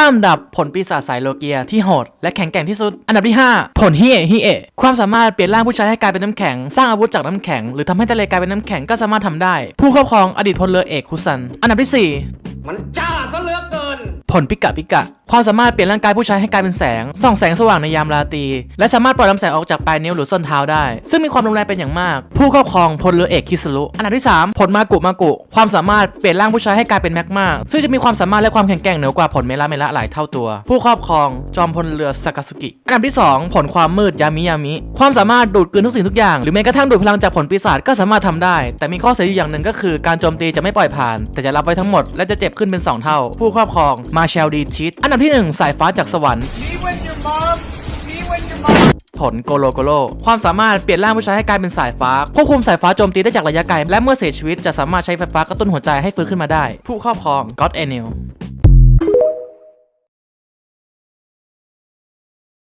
ข้ามดับผลปีศาจสายโลเกียที่โหดและแข็งแกร่งที่สุด อันดับที่ 5 ผลฮิเอะฮิเอะความสามารถเปลี่ยนร่างผู้ใช้ให้กลายเป็นน้ำแข็ง สร้างอาวุธจากน้ำแข็ง หรือทำให้ทะเลกลายเป็นน้ำแข็งก็สามารถทำได้ ผู้ครอบครองอดีตพลเรือเอกคุซัน อันดับที่ 4 มันจ้า ผลปิกะปิกะ ความสามารถเปลี่ยนร่างกายผู้ใช้ให้กลายเป็นแสง ส่องแสงสว่างในยามราตรี และสามารถปล่อยลำแสงออกจากปลายนิ้วหรือส้นเท้าได้ ซึ่งมีความรุนแรงเป็นอย่างมาก ผู้ครอบครองพลเรือเอกคิสรุอันดับที่ 3 ผลมากุมากุ ความสามารถเปลี่ยนร่างผู้ใช้ให้กลายเป็นแมกมาซึ่งจะมีความสามารถและความแข็งแกร่งเหนือกว่าผลเมล่าเมละหลายเท่าตัว ผู้ครอบครองจอมพลเรือสากาสุกิ อันดับที่ 2 ผลความมืดยามิยามิ ความสามารถดูดกลืนทุกสิ่งทุกอย่าง หรือแม้กระทั่งดูดพลังจากผลปีศาจก็สามารถทำได้ แต่มีข้อเสียอยู่อย่างหนึ่งก็คือการโจมตีจะไม่ปล่อยผ่าน แต่จะรับไว้ทั้งหมดและจะเจ็บขึ้นเป็นสองเท่า ผู้ครอบครองมาาเชลดีทิตอันดับที่หนึ่งสายฟ้าจากสวรรค์ผลโกโลโกโล ความสามารถเปลี่ยนร่างผู้ชายให้กลายเป็นสายฟ้า ควบคุมสายฟ้าโจมตีได้จากระยะไกล และเมื่อเสียชีวิตจะสามารถใช้ไฟฟ้ากระตุ้นหัวใจให้ฟื้นขึ้นมาได้ ผู้ครอบครองก็อดเอเนล